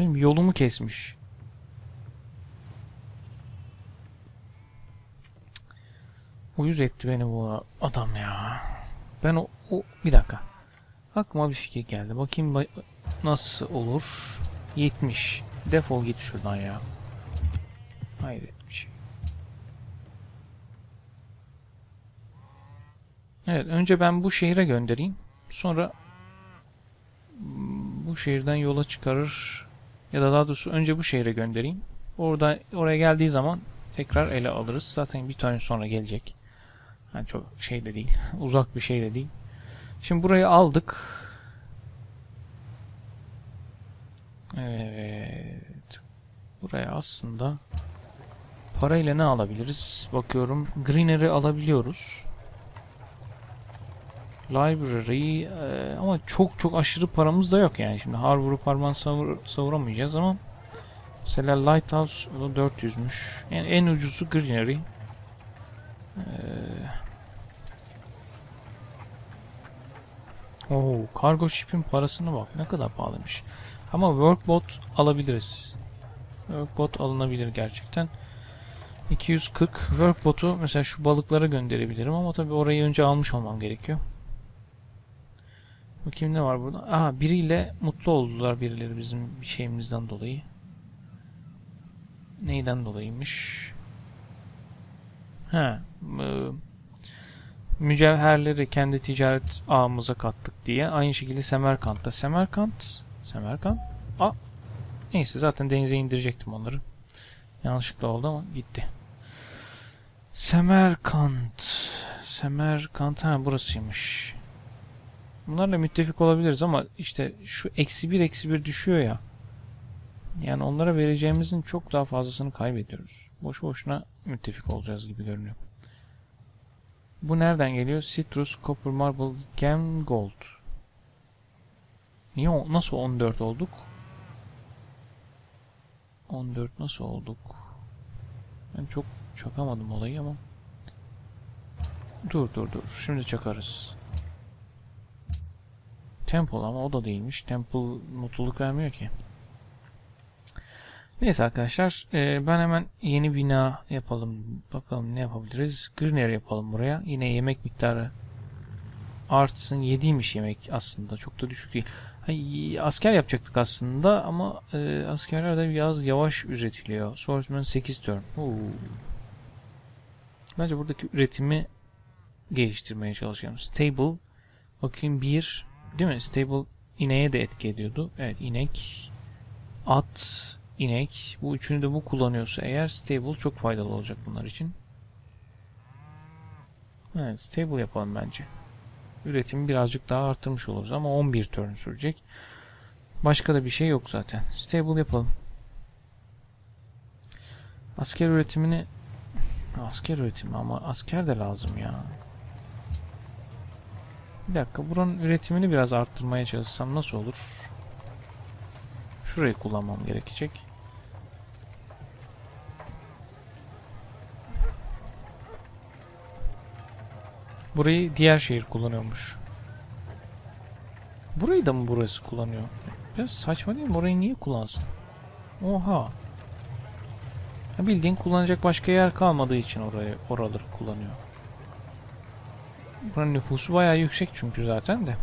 Benim yolumu kesmiş. Uyuz etti beni bu adam ya. Ben o, o bir dakika. Aklıma bir fikir geldi. Bakayım ba- nasıl olur. 70. Defol git şuradan ya. Hayret bir. Evet, önce ben bu şehire göndereyim. Sonra bu şehirden yola çıkarır ya da daha doğrusu önce bu şehre göndereyim. Orada oraya geldiği zaman tekrar ele alırız. Zaten bir tane sonra gelecek. Yani çok şey de değil. Uzak bir şey de değil. Şimdi burayı aldık. Evet. Buraya aslında parayla ne alabiliriz? Bakıyorum. Greener'ı alabiliyoruz. Library e, ama çok çok aşırı paramız da yok yani. Şimdi Harvard'u parmağını savur, savuramayacağız ama mesela Lighthouse o da 400'müş. Yani en ucuzu Greenery. Ee, Oo, kargo ship'in parasına bak ne kadar pahalıymış. Ama workbot alabiliriz. Workbot alınabilir gerçekten. 240 workbot'u mesela şu balıklara gönderebilirim ama tabii orayı önce almış olmam gerekiyor. Bakayım ne var burada? Aha biriyle mutlu oldular birileri bizim şeyimizden dolayı. Neyden dolayıymış? Ha, e, mücevherleri kendi ticaret ağımıza kattık diye. Aynı şekilde Semerkant'ta. Semerkant, Semerkant. A, neyse zaten denize indirecektim onları. Yanlışlıkla oldu ama gitti. Semerkant. Semerkant ha burasıymış. Bunlarla müttefik olabiliriz ama işte şu eksi bir eksi bir düşüyor ya. Yani onlara vereceğimizin çok daha fazlasını kaybediyoruz. Boş boşuna müttefik olacağız gibi görünüyor. Bu nereden geliyor? Citrus, Copper, Marble, Gem, Gold. Niye nasıl 14 olduk? 14 nasıl olduk? Ben çok çakamadım olayı ama. Dur dur dur. Şimdi çakarız. Temple ama o da değilmiş. Temple mutluluk vermiyor ki. Neyse arkadaşlar. e, ben hemen yeni bina yapalım. Bakalım ne yapabiliriz. Greener yapalım buraya. Yine yemek miktarı artsın. 7'ymiş yemek aslında. Çok da düşük değil. Asker yapacaktık aslında ama e, askerler de biraz yavaş üretiliyor. Swordsman 8 turn. Oo. Bence buradaki üretimi geliştirmeye çalışalım. Stable bakayım 1 değil mi? Stable ineğe de etki ediyordu. Evet inek at inek bu üçünü de bu kullanıyorsa eğer stable çok faydalı olacak bunlar için. Evet stable yapalım bence. Üretimi birazcık daha arttırmış oluruz ama 11 turn sürecek. Başka da bir şey yok zaten. Stable yapalım. Asker üretimini asker üretimi ama asker de lazım ya. Bir dakika buranın üretimini biraz arttırmaya çalışsam nasıl olur? Şurayı kullanmam gerekecek. Burayı diğer şehir kullanıyormuş. Burayı da mı burası kullanıyor? Biraz saçma değil mi? Burayı niye kullansın? Oha. Ya bildiğin kullanacak başka yer kalmadığı için orayı oraları kullanıyor. Buranın nüfusu bayağı yüksek çünkü zaten de.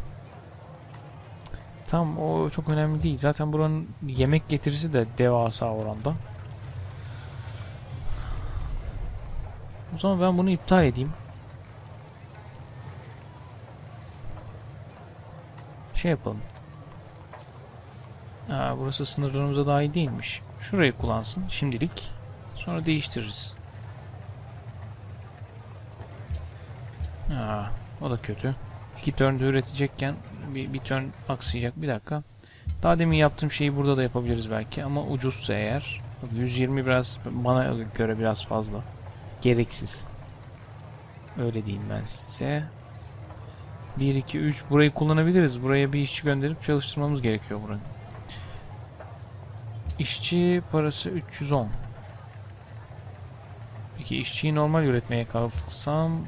Tam o çok önemli değil. Zaten buranın yemek getirisi de devasa oranda. O zaman ben bunu iptal edeyim. Şey yapalım. Aa, burası sınırlarımıza dahil değilmiş. Şurayı kullansın şimdilik. Sonra değiştiririz. Aa, o da kötü. İki turn'da üretecekken bir, bir turn aksayacak. Bir dakika. Daha demin yaptığım şeyi burada da yapabiliriz belki ama ucuzsa eğer. Bak, 120 biraz bana göre biraz fazla. Gereksiz. Öyle diyeyim ben size. 1, 2, 3. Burayı kullanabiliriz. Buraya bir işçi gönderip çalıştırmamız gerekiyor buranın. İşçi parası 310. Peki işçiyi normal üretmeye kalksam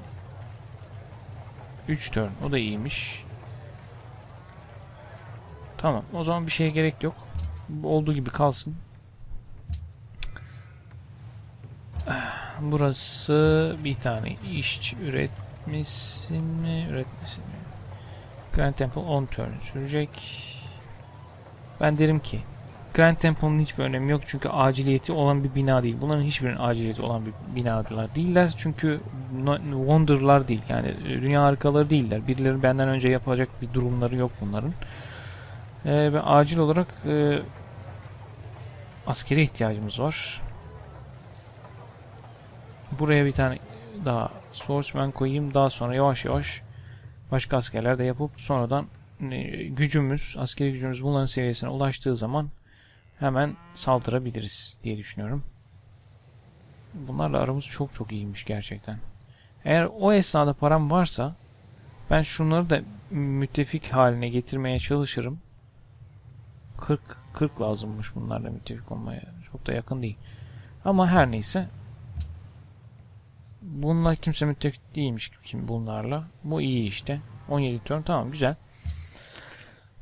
3 turn. O da iyiymiş. Tamam. O zaman bir şeye gerek yok. olduğu gibi kalsın. Burası bir tane işçi üretmesi mi? Üretmesi mi? Grand Temple 10 turn sürecek. Ben derim ki Grand Temple'ın hiçbir önemi yok çünkü aciliyeti olan bir bina değil. Bunların hiçbirinin aciliyeti olan bir binadılar değiller. Çünkü wonder'lar değil. Yani dünya harikaları değiller. Birileri benden önce yapacak bir durumları yok bunların. Ee, ve acil olarak e, askere ihtiyacımız var. Buraya bir tane daha swordsman koyayım. Daha sonra yavaş yavaş başka askerler de yapıp sonradan e, gücümüz, askeri gücümüz bunların seviyesine ulaştığı zaman hemen saldırabiliriz diye düşünüyorum. Bunlarla aramız çok çok iyiymiş gerçekten. Eğer o esnada param varsa ben şunları da müttefik haline getirmeye çalışırım. 40 40 lazımmış bunlarla müttefik olmaya. Çok da yakın değil. Ama her neyse Bunlar kimse müttefik değilmiş kim bunlarla. Bu iyi işte. 17 turn tamam güzel.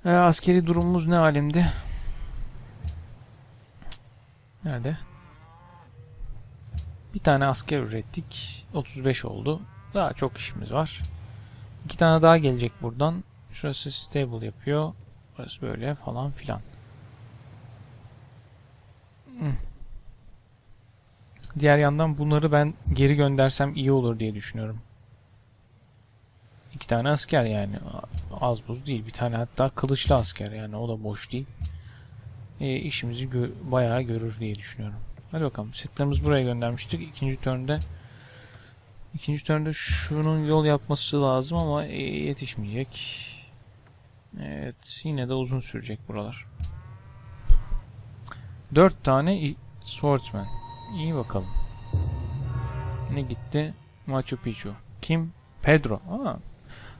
Ee, askeri durumumuz ne alemde? Nerede? Bir tane asker ürettik. 35 oldu. Daha çok işimiz var. İki tane daha gelecek buradan. Şurası stable yapıyor. Burası böyle falan filan. Hmm. Diğer yandan bunları ben geri göndersem iyi olur diye düşünüyorum. İki tane asker yani. Az buz değil. Bir tane hatta kılıçlı asker yani. O da boş değil. E, işimizi gö bayağı görür diye düşünüyorum. Hadi bakalım. Setlerimizi buraya göndermiştik. İkinci turnde ikinci turnde şunun yol yapması lazım ama e, yetişmeyecek. Evet. Yine de uzun sürecek buralar. Dört tane swordsman. İyi bakalım. Ne gitti? Machu Picchu. Kim? Pedro. Aa.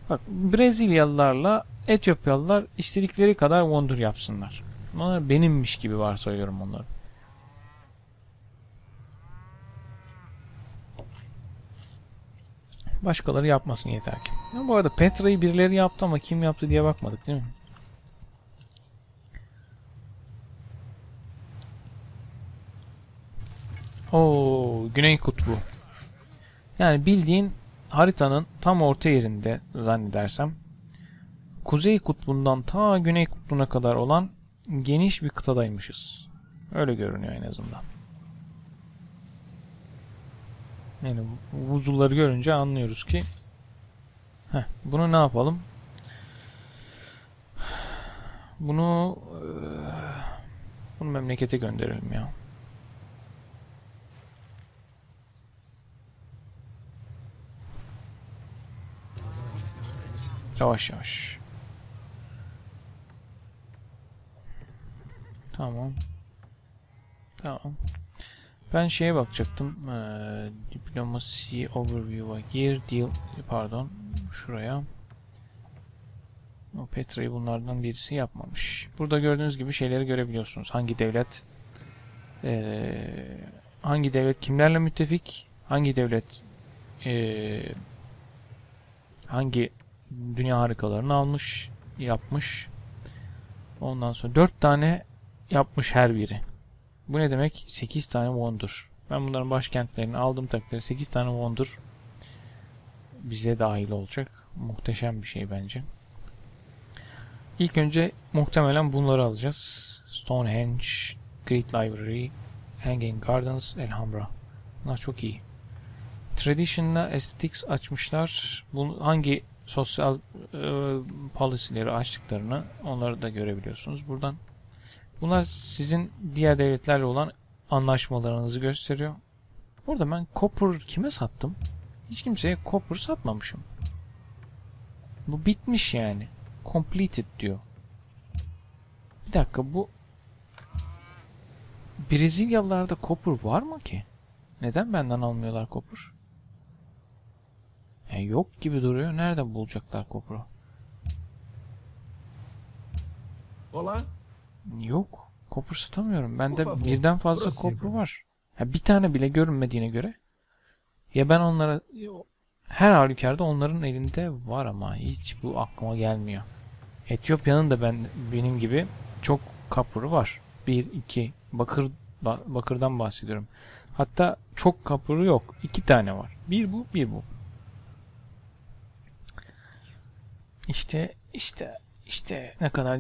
Bak Brezilyalılarla Etiyopyalılar istedikleri kadar wonder yapsınlar. Onlar benimmiş gibi varsayıyorum onları. Başkaları yapmasın yeter ki. Ya bu arada Petra'yı birileri yaptı ama kim yaptı diye bakmadık değil mi? Oo, Güney Kutbu. Yani bildiğin haritanın tam orta yerinde zannedersem Kuzey Kutbu'ndan ta Güney Kutbu'na kadar olan geniş bir kıtadaymışız. Öyle görünüyor en azından. Yani buzulları görünce anlıyoruz ki Heh, bunu ne yapalım? Bunu bunu memlekete gönderelim ya. Yavaş yavaş. Tamam. Tamam. Ben şeye bakacaktım. Ee, Diplomacy Overview'a gir. Deal, pardon. Şuraya. O Petra'yı bunlardan birisi yapmamış. Burada gördüğünüz gibi şeyleri görebiliyorsunuz. Hangi devlet ee, hangi devlet kimlerle müttefik? Hangi devlet ee, hangi dünya harikalarını almış, yapmış. Ondan sonra 4 tane yapmış her biri. Bu ne demek? 8 tane Wonder. Ben bunların başkentlerini aldım takdirde 8 tane Wonder bize dahil olacak. Muhteşem bir şey bence. İlk önce muhtemelen bunları alacağız. Stonehenge, Great Library, Hanging Gardens, Alhambra. Bunlar çok iyi. Tradition'la Aesthetics açmışlar. Bu hangi sosyal e, policy'leri açtıklarını onları da görebiliyorsunuz buradan. Bunlar sizin diğer devletlerle olan anlaşmalarınızı gösteriyor. Burada ben copper kime sattım? Hiç kimseye copper satmamışım. Bu bitmiş yani. Completed diyor. Bir dakika bu Brezilyalılarda copper var mı ki? Neden benden almıyorlar copper? Yani yok gibi duruyor. Nerede bulacaklar kopru? Olá. Yok. Kopru satamıyorum. Bende birden fazla kopru var. Ha, bir tane bile görünmediğine göre. Ya ben onlara her halükarda onların elinde var ama hiç bu aklıma gelmiyor. Etiyopya'nın da ben benim gibi çok kapuru var. Bir, iki. Bakır, ba- bakırdan bahsediyorum. Hatta çok kapırı yok. İki tane var. Bir bu, bir bu. İşte, işte, işte ne kadar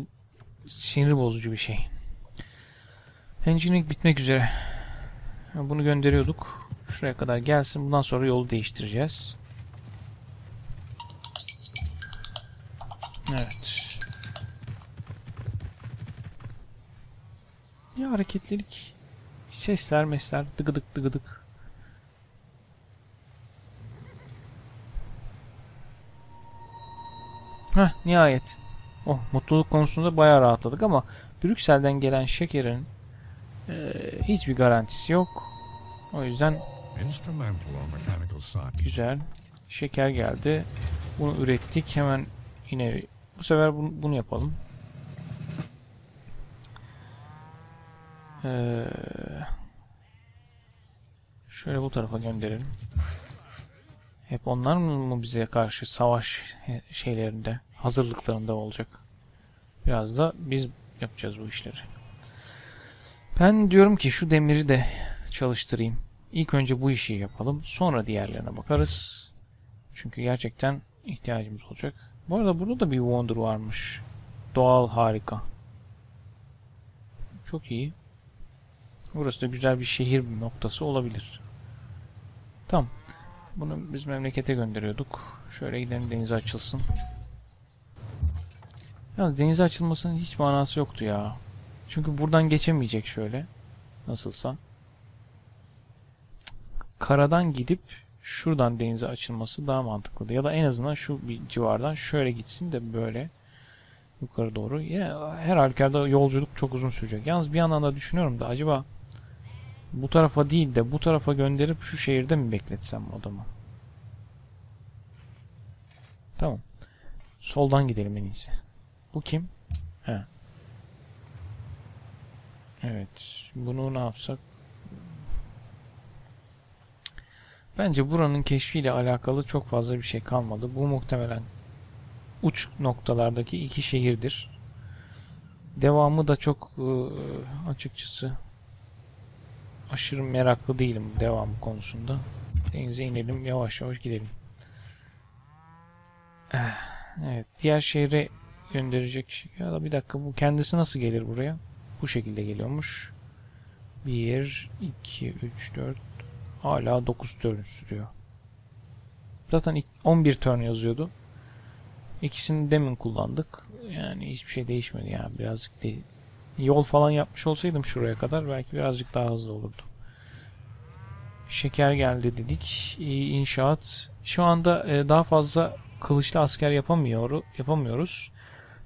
sinir bozucu bir şey. Engineering bitmek üzere. Bunu gönderiyorduk. Şuraya kadar gelsin. Bundan sonra yolu değiştireceğiz. Evet. Ya hareketlilik. Sesler mesler. Dıgıdık dıgıdık. Heh nihayet. Oh mutluluk konusunda bayağı rahatladık ama Brüksel'den gelen şekerin eee, hiçbir garantisi yok. O yüzden. Güzel. Şeker geldi. Bunu ürettik. Hemen yine bu sefer bunu, bunu yapalım. Ee, şöyle bu tarafa gönderelim. Hep onlar mı bize karşı savaş şeylerinde, hazırlıklarında olacak? Biraz da biz yapacağız bu işleri. Ben diyorum ki şu demiri de çalıştırayım. İlk önce bu işi yapalım. Sonra diğerlerine bakarız. Çünkü gerçekten ihtiyacımız olacak. Bu arada burada da bir Wonder varmış. Doğal harika. Çok iyi. Burası da güzel bir şehir noktası olabilir. Tamam. Bunu biz memlekete gönderiyorduk. Şöyle gidelim denize açılsın. Yalnız denize açılmasının hiç manası yoktu ya. Çünkü buradan geçemeyecek şöyle. Nasılsa karadan gidip şuradan denize açılması daha mantıklı. Ya da en azından şu bir civardan şöyle gitsin de böyle yukarı doğru. Ya her halükarda yolculuk çok uzun sürecek. Yalnız bir yandan da düşünüyorum da acaba bu tarafa değil de bu tarafa gönderip şu şehirde mi bekletsem adamı? Tamam. Soldan gidelim en iyisi. Bu kim? He. Evet. Bunu ne yapsak? Bence buranın keşfiyle alakalı çok fazla bir şey kalmadı. Bu muhtemelen uç noktalardaki iki şehirdir. Devamı da çok ıı, açıkçası aşırı meraklı değilim devam konusunda. Denize inelim yavaş yavaş gidelim. Eh, Evet diğer şehre gönderecek. Ya da bir dakika bu kendisi nasıl gelir buraya? Bu şekilde geliyormuş. 1, 2, 3, 4, Hala 9 turn sürüyor. Zaten ilk 11 turn yazıyordu. İkisini demin kullandık. Yani hiçbir şey değişmedi yani birazcık değil. Yol falan yapmış olsaydım şuraya kadar belki birazcık daha hızlı olurdu. Şeker geldi dedik. İnşaat. Şu anda e, daha fazla kılıçlı asker yapamıyor, yapamıyoruz.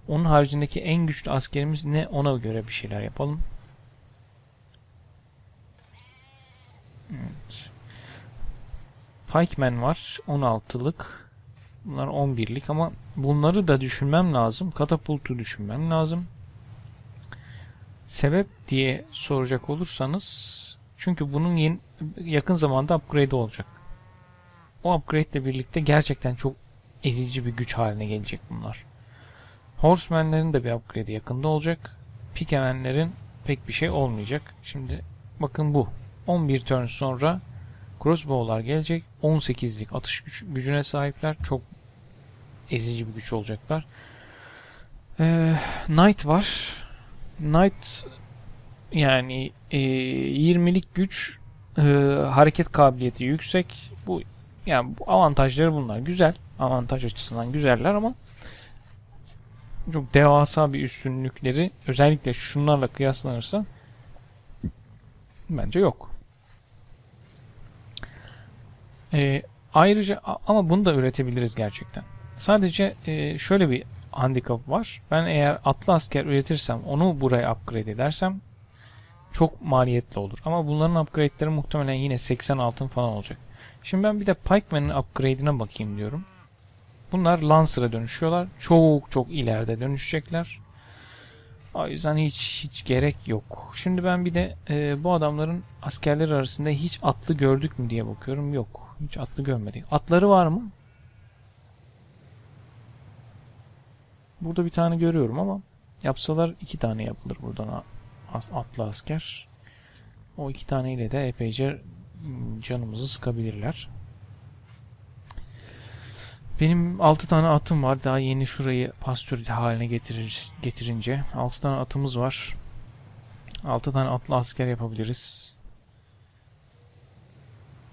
Onun haricindeki en güçlü askerimiz ne ona göre bir şeyler yapalım. Evet. Pikeman var. 16'lık. Bunlar 11'lik ama bunları da düşünmem lazım. Katapultu düşünmem lazım. Sebep diye soracak olursanız çünkü bunun yeni, yakın zamanda upgrade olacak. O upgrade ile birlikte gerçekten çok ezici bir güç haline gelecek bunlar. Horsemen'lerin de bir upgrade yakında olacak. Pikemen'lerin pek bir şey olmayacak. Şimdi bakın bu. 11 turn sonra crossbow'lar gelecek. 18'lik atış güç, gücüne sahipler. Çok ezici bir güç olacaklar. Ee, Knight var. Knight yani e, 20'lik güç e, hareket kabiliyeti yüksek. Bu yani bu avantajları bunlar. Güzel. Avantaj açısından güzeller ama çok devasa bir üstünlükleri özellikle şunlarla kıyaslanırsa bence yok. Ee, ayrıca ama bunu da üretebiliriz gerçekten. Sadece e, şöyle bir handikap var. Ben eğer atlı asker üretirsem onu buraya upgrade edersem çok maliyetli olur. Ama bunların upgrade'leri muhtemelen yine 80 altın falan olacak. Şimdi ben bir de Pikeman'ın upgrade'ine bakayım diyorum. Bunlar Lancer'a dönüşüyorlar. Çok çok ileride dönüşecekler. O yüzden hiç hiç gerek yok. Şimdi ben bir de e, bu adamların askerleri arasında hiç atlı gördük mü diye bakıyorum. Yok. Hiç atlı görmedik. Atları var mı? Burada bir tane görüyorum ama yapsalar iki tane yapılır buradan atlı asker. O iki taneyle de epeyce mm, canımızı sıkabilirler. Benim 6 tane atım var. Daha yeni şurayı pastür haline getirir, getirince 6 tane atımız var. 6 tane atlı asker yapabiliriz.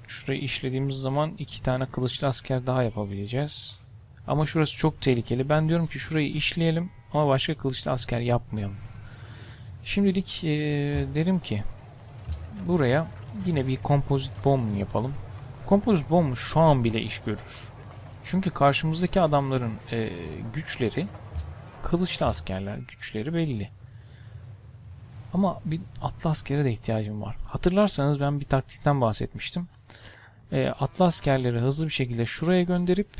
Şurayı işlediğimiz zaman 2 tane kılıçlı asker daha yapabileceğiz. Ama şurası çok tehlikeli. Ben diyorum ki şurayı işleyelim ama başka kılıçlı asker yapmayalım. Şimdilik eee, derim ki buraya yine bir kompozit bomb yapalım. Kompozit bomb şu an bile iş görür. Çünkü karşımızdaki adamların eee, güçleri kılıçlı askerler güçleri belli. Ama bir atlı askere de ihtiyacım var. Hatırlarsanız ben bir taktikten bahsetmiştim. Eee, atlı askerleri hızlı bir şekilde şuraya gönderip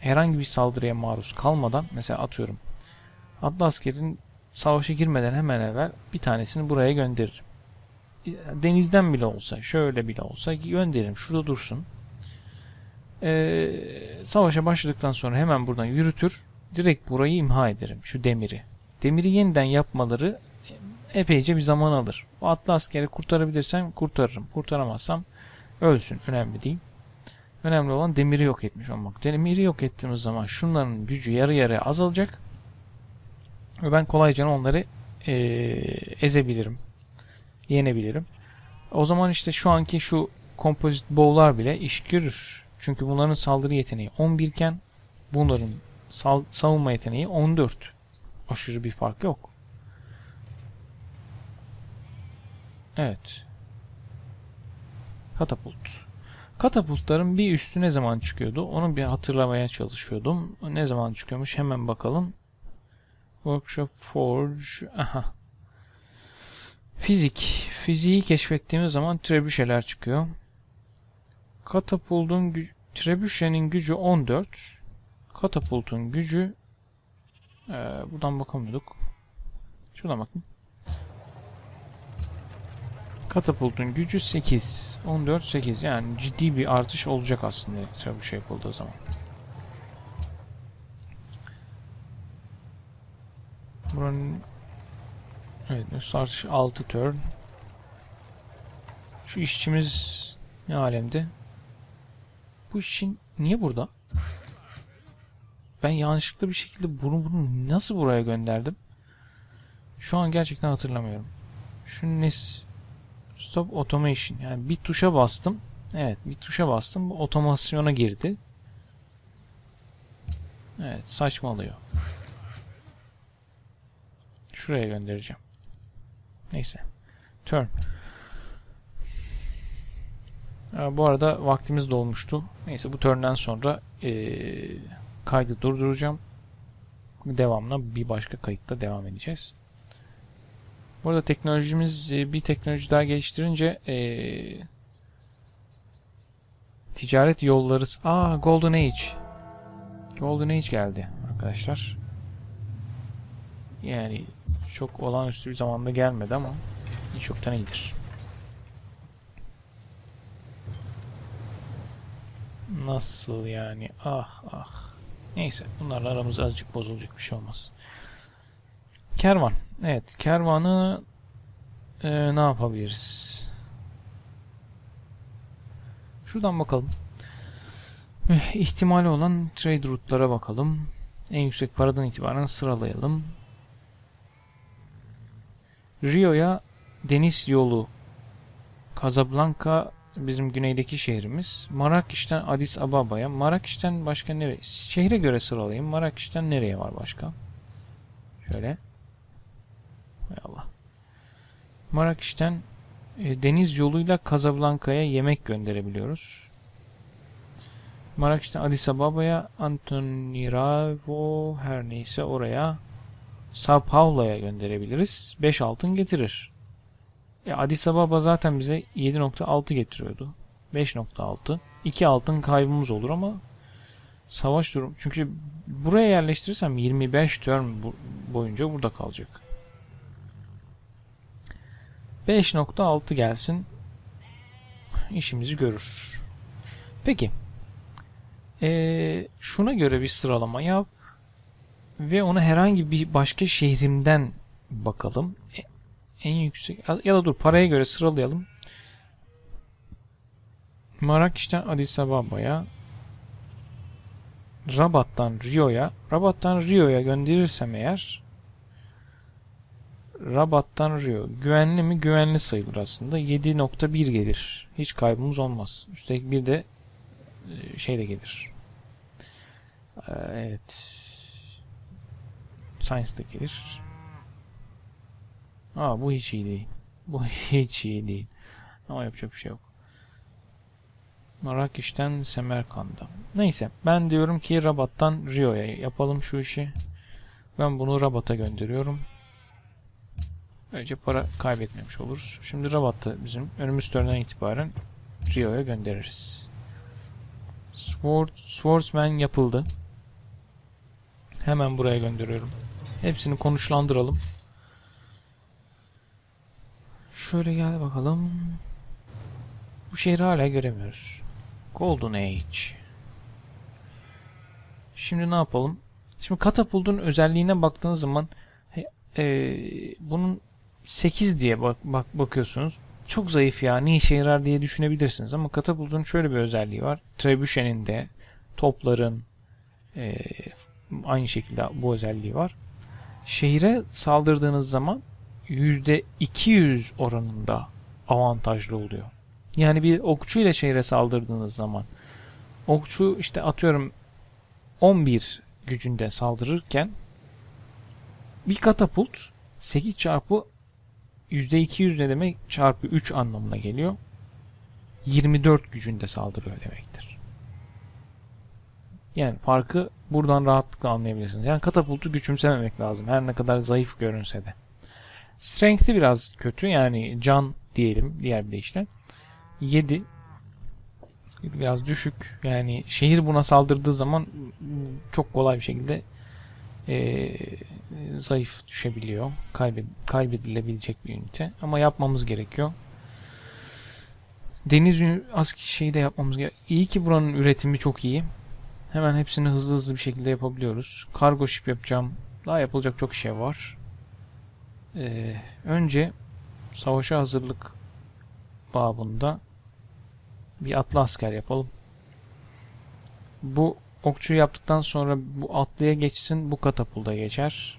herhangi bir saldırıya maruz kalmadan mesela atıyorum atlı askerin savaşa girmeden hemen evvel bir tanesini buraya gönderirim. Denizden bile olsa, şöyle bile olsa gönderirim. Şurada dursun. Ee, savaşa başladıktan sonra hemen buradan yürütür. Direkt burayı imha ederim. Şu demiri. Demiri yeniden yapmaları epeyce bir zaman alır. O atlı askeri kurtarabilirsem kurtarırım. Kurtaramazsam ölsün. Önemli değil. Önemli olan demiri yok etmiş olmak. Demiri yok ettiğimiz zaman şunların gücü yarı yarıya azalacak. Ve ben kolayca onları eee, ezebilirim. Yenebilirim. O zaman işte şu anki şu kompozit bow'lar bile iş görür. Çünkü bunların saldırı yeteneği 11 iken bunların savunma yeteneği 14. Aşırı bir fark yok. Evet. Katapult. Katapultların bir üstü ne zaman çıkıyordu? Onu bir hatırlamaya çalışıyordum. Ne zaman çıkıyormuş? Hemen bakalım. Workshop Forge. Aha. Fizik. Fiziği keşfettiğimiz zaman trebüşeler çıkıyor. Katapultun gü trebüşenin gücü 14. Katapultun gücü ee, buradan bakamıyorduk. Şuradan bakın. Katapultun gücü 8. 14 8. Yani ciddi bir artış olacak aslında trebüşe yapıldığı zaman. Buranın Evet, nüfus artışı 6 turn. Şu işçimiz ne alemde? Bu işçin niye burada? Ben yanlışlıkla bir şekilde bunu bunu nasıl buraya gönderdim? Şu an gerçekten hatırlamıyorum. Şu nes stop automation yani bir tuşa bastım. Evet, bir tuşa bastım. Bu otomasyona girdi. Evet, saçmalıyor. Şuraya göndereceğim. Neyse. Turn. Bu arada vaktimiz dolmuştu. Neyse bu turn'den sonra eee, kaydı durduracağım. Devamına bir başka kayıtta devam edeceğiz. Bu arada teknolojimiz e, bir teknoloji daha geliştirince eee, ticaret yolları... Aa Golden Age. Golden Age geldi arkadaşlar. Yani çok olağanüstü bir zamanda gelmedi ama hiç yoktan iyidir. Nasıl yani? Ah ah. Neyse bunlarla aramız azıcık bozulacak bir şey olmaz. Kervan. Evet kervanı e, ne yapabiliriz? Şuradan bakalım. Eh, İhtimali olan trade route'lara bakalım. En yüksek paradan itibaren sıralayalım. Rio'ya deniz yolu Casablanca bizim güneydeki şehrimiz. Marrakiş'ten Addis Ababa'ya. Marrakiş'ten başka nereye? Şehre göre sıralayayım. Marrakiş'ten nereye var başka? Şöyle. Hay Allah. Marrakiş'ten e, deniz yoluyla Casablanca'ya yemek gönderebiliyoruz. Marrakiş'ten Addis Ababa'ya Antananarivo her neyse oraya Sao Paulo'ya gönderebiliriz. 5 altın getirir. E, Addis Ababa zaten bize 7.6 getiriyordu. 5.6. 2 altın kaybımız olur ama savaş durum. Çünkü buraya yerleştirirsem 25 term bu- boyunca burada kalacak. 5.6 gelsin. işimizi görür. Peki. Ee, şuna göre bir sıralama yap ve ona herhangi bir başka şehrimden bakalım. E, en yüksek ya da dur paraya göre sıralayalım. Marrakech'ten Addis Ababa'ya Rabat'tan Rio'ya Rabat'tan Rio'ya gönderirsem eğer Rabat'tan Rio güvenli mi? Güvenli sayılır aslında. 7.1 gelir. Hiç kaybımız olmaz. Üstelik bir de e, şey de gelir. Ee, Evet. Science da gelir. Aa bu hiç iyi değil. Bu hiç iyi değil. Ama yapacak bir şey yok. Marrakech'ten Semerkand'a. Neyse ben diyorum ki Rabat'tan Rio'ya yapalım şu işi. Ben bunu Rabat'a gönderiyorum. Böylece para kaybetmemiş oluruz. Şimdi Rabat'ta bizim önümüz törenden itibaren Rio'ya göndeririz. Sword, Swordsman yapıldı. Hemen buraya gönderiyorum. Hepsini konuşlandıralım. Şöyle gel bakalım. Bu şehri hala göremiyoruz. Golden Age. Şimdi ne yapalım? Şimdi katapultun özelliğine baktığınız zaman e, bunun 8 diye bak, bak bakıyorsunuz. Çok zayıf ya ne işe yarar diye düşünebilirsiniz ama katapultun şöyle bir özelliği var. Trebuchet'in de topların e, aynı şekilde bu özelliği var. Şehire saldırdığınız zaman %200 oranında avantajlı oluyor. Yani bir okçu ile şehre saldırdığınız zaman okçu işte atıyorum 11 gücünde saldırırken bir katapult 8 çarpı %200 ne demek? Çarpı 3 anlamına geliyor. 24 gücünde saldırıyor demektir. Yani farkı buradan rahatlıkla anlayabilirsiniz. Yani katapultu güçümsememek lazım. Her ne kadar zayıf görünse de. Strength'i biraz kötü. Yani can diyelim diğer bir deyişle. 7 biraz düşük. Yani şehir buna saldırdığı zaman çok kolay bir şekilde eee, zayıf düşebiliyor. Kaybed kaybedilebilecek bir ünite. Ama yapmamız gerekiyor. Deniz aski şeyi de yapmamız gerekiyor. İyi ki buranın üretimi çok iyi. Hemen hepsini hızlı hızlı bir şekilde yapabiliyoruz. Kargo ship yapacağım. Daha yapılacak çok şey var. Ee, önce savaşa hazırlık babında bir atlı asker yapalım. Bu okçuyu yaptıktan sonra bu atlıya geçsin, bu katapulda geçer.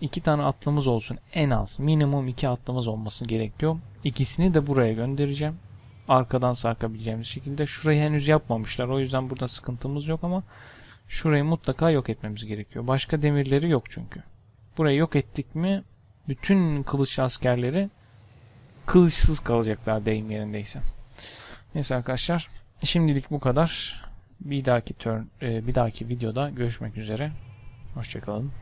İki tane atlımız olsun en az. Minimum iki atlımız olması gerekiyor. İkisini de buraya göndereceğim. Arkadan sarkabileceğimiz şekilde. Şurayı henüz yapmamışlar. O yüzden burada sıkıntımız yok ama şurayı mutlaka yok etmemiz gerekiyor. Başka demirleri yok çünkü. Burayı yok ettik mi bütün kılıçlı askerleri kılıçsız kalacaklar deyim yerindeyse. Neyse arkadaşlar. Şimdilik bu kadar. Bir dahaki turn, e, bir dahaki videoda görüşmek üzere. Hoşçakalın.